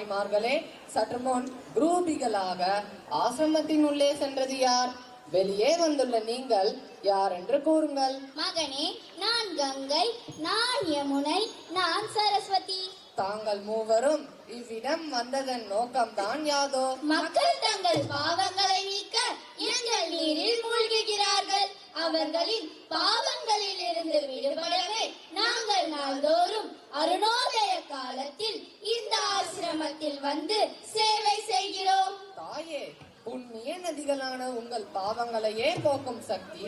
தாய்மார்களே சற்று முன் குரூபிகளாக ஆசிரமத்தின் உள்ளே சென்றது யார்? வெளியே வந்துள்ள நீங்கள் யார் என்று கூறுங்கள். மகனே நான் கங்கை நான் யமுனை நான் சரஸ்வதி. தாங்கள் மூவரும் இவ்விடம் வந்ததன் நோக்கம்தான் யாதோ. மக்கள் தங்கள் பாவங்களை நீக்க எங்கள் நீரில் மூழ்குகிறார்கள். அவர்களின் பாவங்களில் இருந்து விடுபடவே நாங்கள் நாள்தோறும் அருணோதய காலத்தில் இந்த ஆசிரமத்தில் வந்து சேவை செய்கிறோம். தாயே புண்ணிய நதிகளான உங்கள் பாவங்களையே போக்கும் சக்தி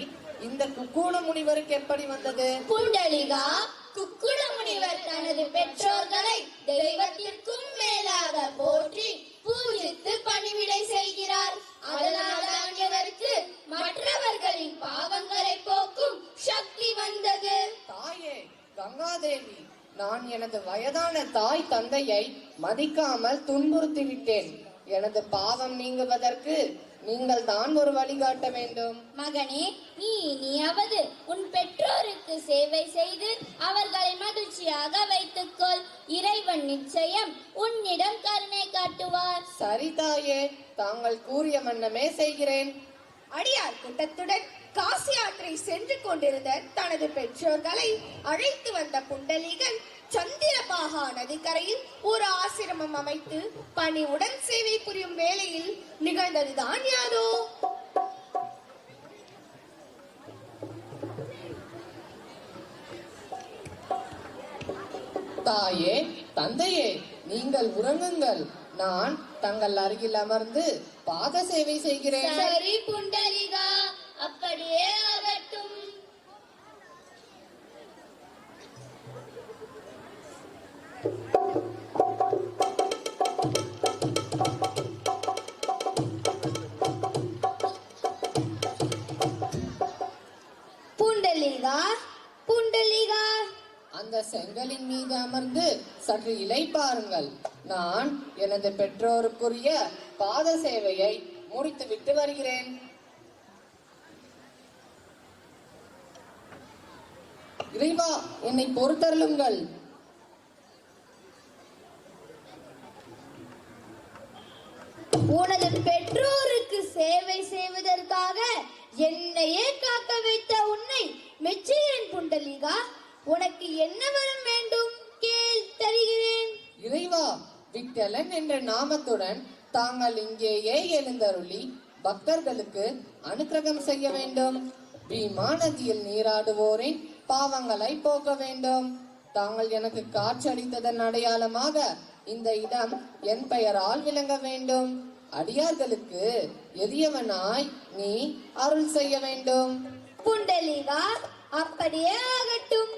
இந்த குக்கூண முனிவருக்கு எப்படி வந்தது? குண்டலிகா குக்குட முனிவர் தனது பெற்றோர்களை தெய்வத்திற்கும் மேலாக போற்றி பூஜித்து பணிவிடை செய்கிறார். அதனால்தான் இவருக்கு மற்றவர்களின் பாவங்களை போக்கும் சக்தி வந்தது. தாயே கங்காதேவி நான் எனது வயதான தாய் தந்தையை மதிக்காமல் துன்புறுத்தி விட்டேன். எனது பாவம் நீங்குவதற்கு நீங்கள் தான் ஒரு வழிகாட்ட வேண்டும். மகனே நீ இனியாவது உன் பெற்றோருக்கு சேவை செய்து அவர்களை மகிழ்ச்சியாக வைத்துக்கொள். இறைவன் நிச்சயம் உன்னிடம் கருணை காட்டுவார். சரி தாயே தாங்கள் கூறிய வண்ணமே செய்கிறேன். அடியார் கூட்டத்துடன் காசி ஆற்றை சென்று கொண்டிருந்த தனது பெற்றோர்களை அழைத்து வந்த புண்டலீகன் சந்திரபாகா நதிக்கரையில் ஒரு ஆசிரமம் அமைத்து பணிவுடன் சேவை புரியும் வேளையில் நிகழ்ந்ததுதான் யாரோ தாயே தந்தையே நீங்கள் உறங்குங்கள். நான் தங்கள் அருகில் அமர்ந்து பாத சேவை செய்கிறேன். சரி புண்டலிகா அப்படியே ஆகட்டும் புண்டலிகா புண்டலிகா. அந்த செங்கலின் மீது அமர்ந்து சற்று இளைப்பாருங்கள். நான் எனது பெற்றோருக்குரிய பாத சேவையை முடித்துவிட்டு வருகிறேன். இறைவா என்னை பொறுத்தருளுங்கள். உனது பெற்றோருக்கு சேவை செய்வதற்காக என்னையே காக்க வைத்த உன்னை மெச்சுகிறேன் புண்டலிகா உனக்கு என்ன வரம் வேண்டும்? கேள் தருகிறேன். இறைவா விட்டலன் என்ற நாமத்துடன் தாங்கள் இங்கேயே எழுந்தருளி பக்தர்களுக்கு அனுக்கிரகம் செய்ய வேண்டும். பீமா நதியில் நீராடுவோரின் பாவங்களை போக்க வேண்டும். தாங்கள் எனக்கு காட்சியளித்ததன் அடையாளமாக இந்த இடம் என் பெயரால் விளங்க வேண்டும். அடியார்களுக்கு எளியவனாய் நீ அருள் செய்ய வேண்டும். புண்டலிகா அப்படியே ஆகட்டும்.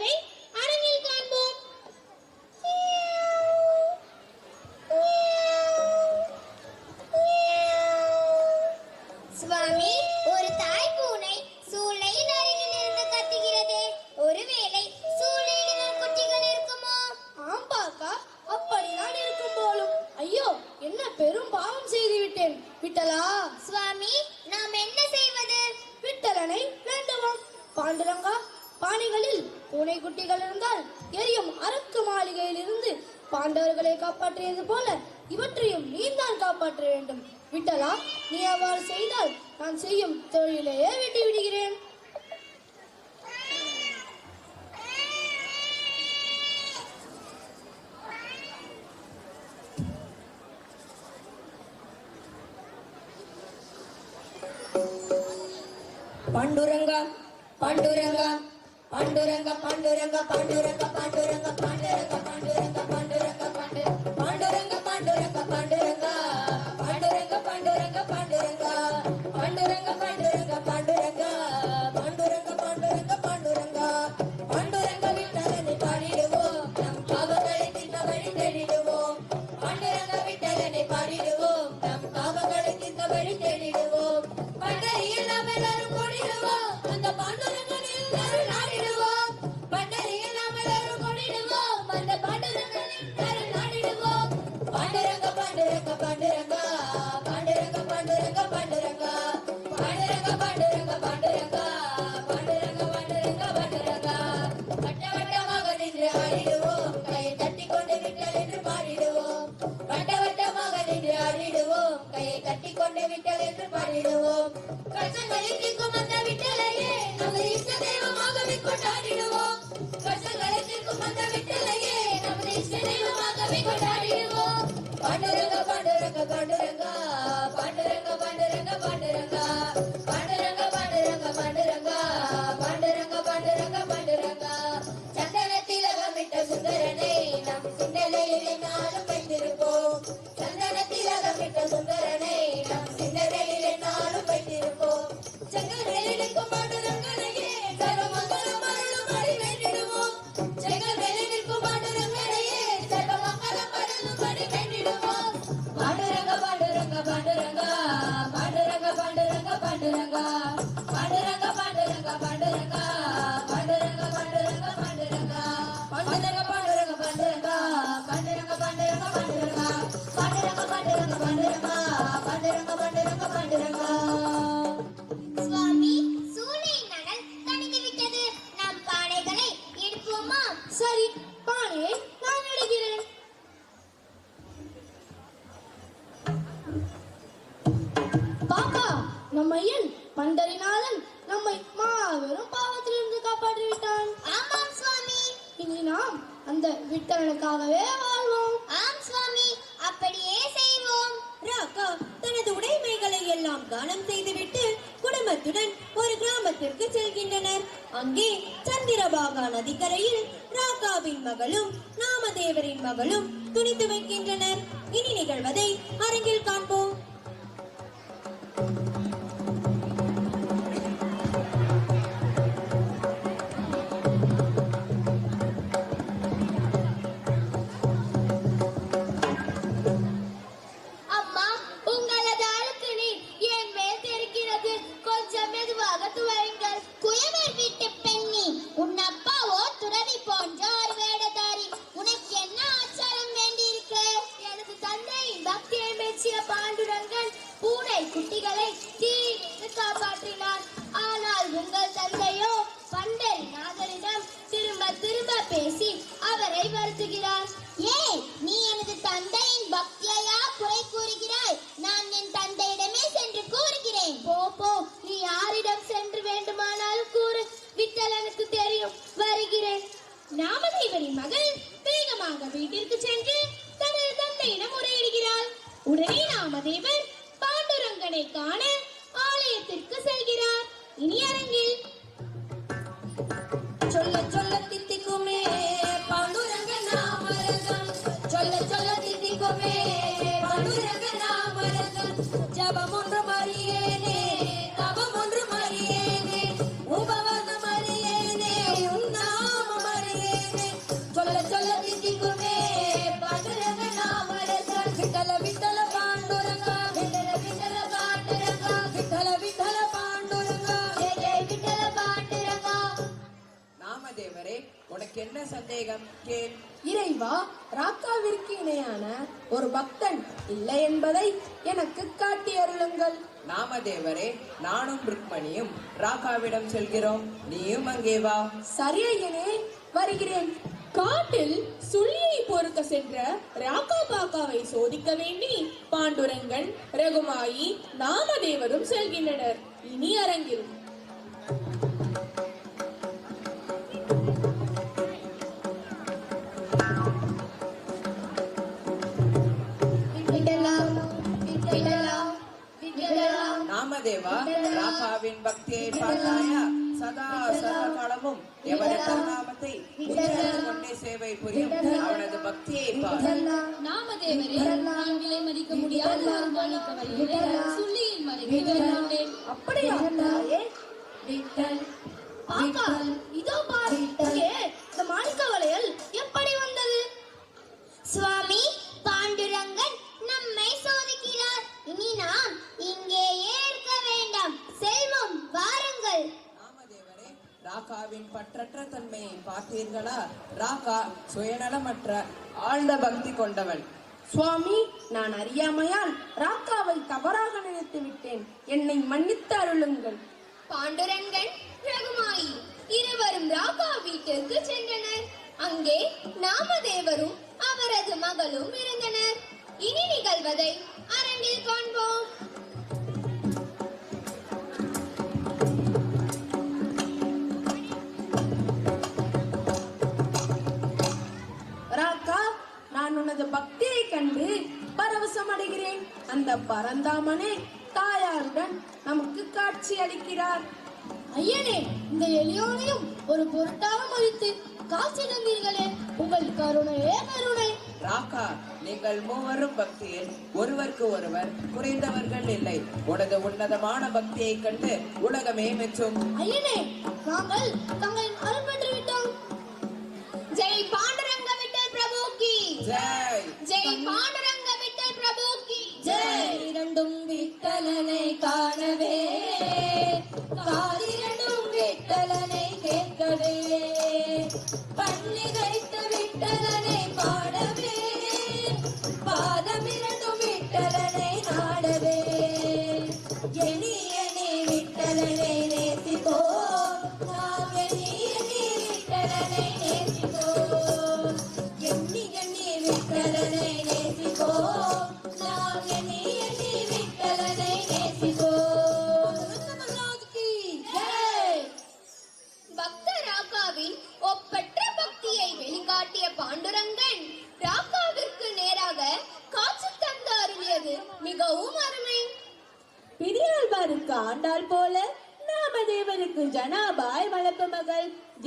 இனி விட்டலாம். நீ அவ்வாறு செய்தால் நான் செய்யும் தொழிலையே வெட்டி விடுகிறேன். விட்டல் என்று பாடிடுவோம் கச்சங்களின் நம்ம என் பண்டரிநாதன் நம்மை மாபெரும் பாவத்திலிருந்து காப்பாற்றி விட்டான் ஆமாம் சுவாமி. இனி நாம் அந்த விட்டலனுக்காகவே வாழ்வோம். ஆம் சுவாமி. அப்படியே செய்வோம். ராக்கா தனது உடைமைகளை எல்லாம் தானம் செய்துவிட்டு குடும்பத்துடன் ஒரு கிராமத்திற்கு செல்கின்றனர். அங்கே சந்திரபாகா நதிக்கரையில் ராக்காவின் மகளும் நாமதேவரின் மகளும் துணித்து வைக்கின்றனர். இனி நிகழ்வதை அரங்கில் காண்போம். தேவரே என்ன சந்தேகம்? கேள். இறைவா ராக்காவிற்கு இணையான ஒரு பக்தன் இல்லை எனக்கு காட்டி அருளுங்கள். நாமதேவரே நானும் ருக்மணியும் ராக்காவிடம் செல்கிறோம். நீயும் அங்கே வா. சரியையனே வருகிறேன். காட்டில் சுள்ளியை பொறுக்க சென்ற ராக்கா பாக்காவை சோதிக்க வேண்டி பாண்டுரங்கன் ரகுமாயி நாமதேவரும் செல்கின்றனர். இனி அரங்கில். நாமதேவா ராகாவின் பக்தியை பார்த்தாயா? சதா சதா காலமும் எவரது நாமத்தை கொண்டே சேவை புரியும் அவனது பக்தியை நாமதேவரே நான் விலை மதிக்க முடியாத வழியிலே சுள்ளியின் கொண்டேன் அப்படியா? தாயே விட்டல். பாப்பா இதோ பாரு. இந்த மாணிக்க வளையல் எப்படி வந்தது ராகாவின் பற்றற்ற தன்மையை பார்த்தீர்களா? ராகா சுயநலமற்ற ஆழ்ந்த பக்தி கொண்டவள். சுவாமி நான் அறியாமையால் ராக்காவை தவறாக நினைத்து விட்டேன். என்னை மன்னித்து அருளுங்கள். பாண்டுரங்கன் ரகுமாயி இருவரும் ராகா வீட்டிற்கு சென்றனர். அங்கே நாமதேவரும் அவரது மகளும் இருந்தனர். இனி நிகழ்வதை அரங்கில் காண்போம். அந்த பரந்தாமனே தாயாருடன் நமக்கு காட்சி அளிக்கிறார். ஐயனே இந்த எளியோனையும் ஒரு பொருட்டாக மதித்து காட்சி தந்தீர்களே. உங்கள் கருணையே கருணை. ராகா நீங்கள் மூவரும் பக்தியில் ஒருவருக்கு ஒருவர் குறைந்தவர்கள் இல்லை. உனது உன்னதமான பக்தியை கண்டு உலகமே மெச்சும். ஐயனே நாங்கள் தங்களின் அருள் பெற்று விட்டோம் ஜெய் பாண்டுரங்க விட்டல் பிரபு கி ஜெய். ஜெய் பாண்டுரங்க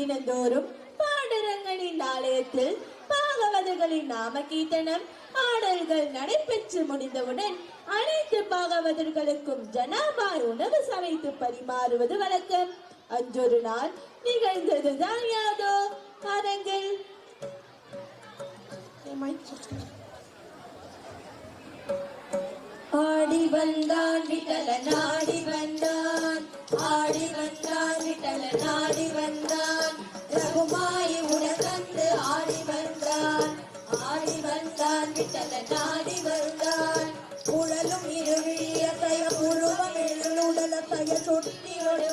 தினந்தோறும் பாண்டுரங்கனின் ஆலயத்தில் பாகவதர்களின் நாம கீர்த்தனம் ஆடல்கள் நடைபெற்று முடிந்தவுடன் அனைத்து பாகவதர்களுக்கும் ஜனாபாய் உணவு சமைத்து பரிமாறுவது வழக்கம். அன்றொரு நாள் நிகழ்ந்ததுதான் யாதோ அரங்கில் ஆடி வந்தான் விட்டல நாடி வந்தான். ஆடி வந்தான் விட்டல நாடி வந்தான். ரகுமாயி உடகந்து ஆடி வந்தான் ஆடி வந்தான் விட்டல நாடி வந்தான் உடலும் இருவிழிய தய உருவம் எழுடல தய சுட்டி ஒரு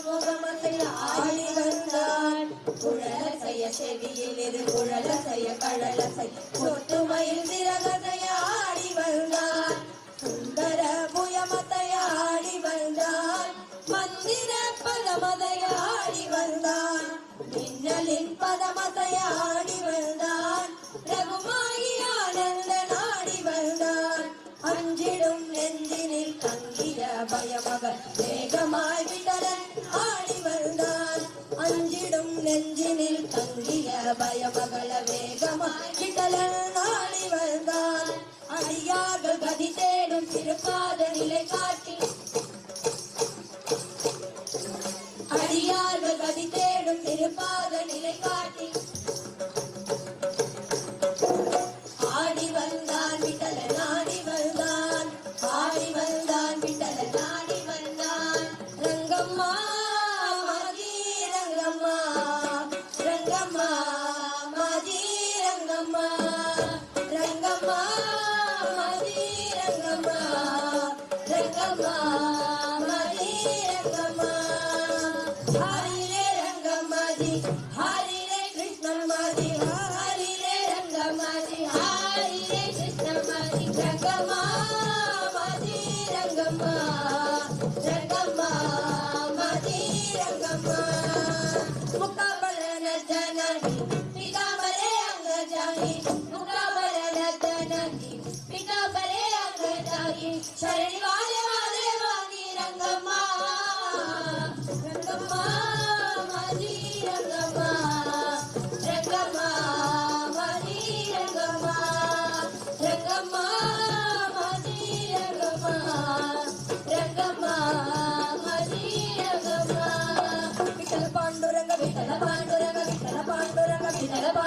ஆடி வந்தான் குழல செவியில் இரு குழல செய்ய சொட்டு மயில் திரகதைய ஆடி வந்தான் சுந்தர மந்திர பதமதையாடி வந்தான் மின்னலின் பதமதையாடி வந்தான் ரகுமாயி ஆனந்த நாடி வந்தான் அஞ்சிடும் நெஞ்சினில் தங்கிய பயமகன் வேகமாய் விட்டலன் ஆடி வந்தான் அஞ்சிடும் நெஞ்சினில் தங்கிய பயமகள வேகமாய் விட்டலன் ஆடி வந்தான் கதி தேடும் திருப்பாத நிலை காட்டி Bye.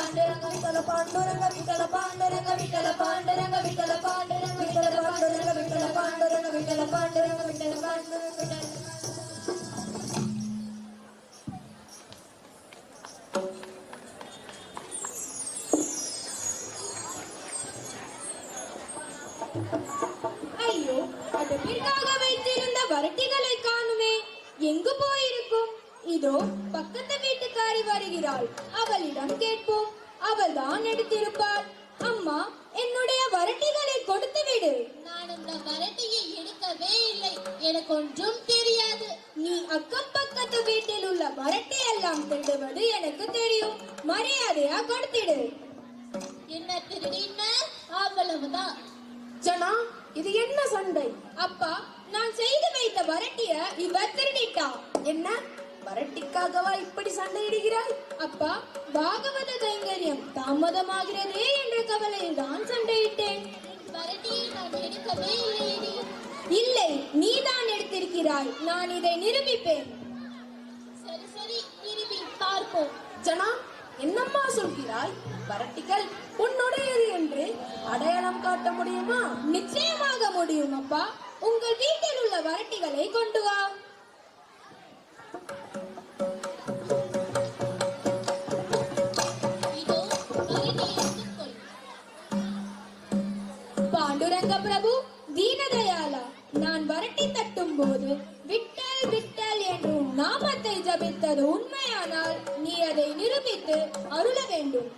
பாண்டரங்க விட்டல பாண்டரங்க விட்டல பாண்டரங்க விட்டல பாண்டரங்க விட்டல பாண்டரங்க விட்டல பாண்டரங்க விட்டல பாண்டரங்க விட்டல பாண்டரங்க விட்டல பாண்டரங்க விட்டல வரட்டை எல்லாம் திருடுவது எனக்கு தெரியும். மரியாதையா கொடுத்திடு. என்ன திருடின அவ்வளவுதான். ஜனா இது என்ன சண்டை? அப்பா நான் செய்து வைத்த வரட்டிய இவ திருடிட்டா என்ன? வரட்டிக்காகவா இப்படி சண்டையிடுகிறாய்? அப்பா பாகவத கைங்கரியம் தாமதமாகிறதே என்ற கவலையில் தான் சண்டையிட்டேன். வரட்டியை நான் எடுக்கவே இல்லையடி. இல்லை நீதான் எடுத்திருக்கிறாய். நான் இதை நிரூபிப்பேன். பார்ப்போம். ஜனா என்னம்மா சொல்கிறாய்? வரட்டிகள் உன்னுடையது என்று அடையாளம் காட்ட முடியுமா? நிச்சயமாக முடியும் அப்பா உங்கள் வீட்டில் உள்ள வரட்டிகளை கொண்டு வா. பாண்டுரங்க பிரபு தீனதயாளா நான் வரட்டி தட்டும் போது விட்டல் விட்டல் நாமத்தை ஜபித்தது உண்மையானால் நீ அதை நிரூபித்து அருள வேண்டும்.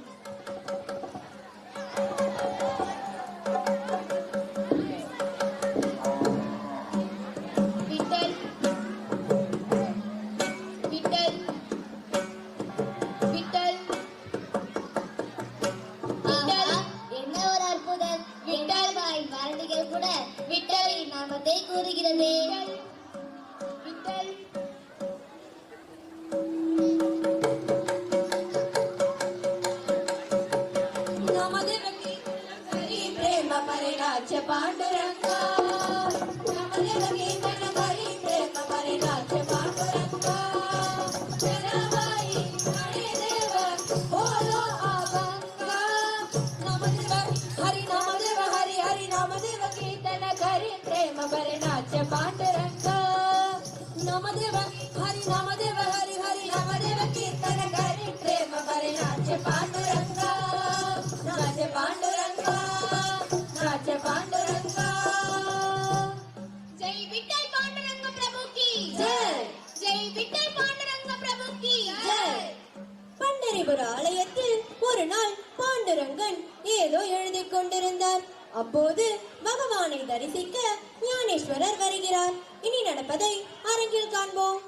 பண்டரிபுர ஆலயத்தில் ஒரு நாள் பாண்டுரங்கன் ஏதோ எழுதிக் கொண்டிருந்தார். அப்போது பகவானை தரிசிக்க ஞானேஸ்வரர் வருகிறார். இனி நடப்பதை அரங்கில் காண்போம்.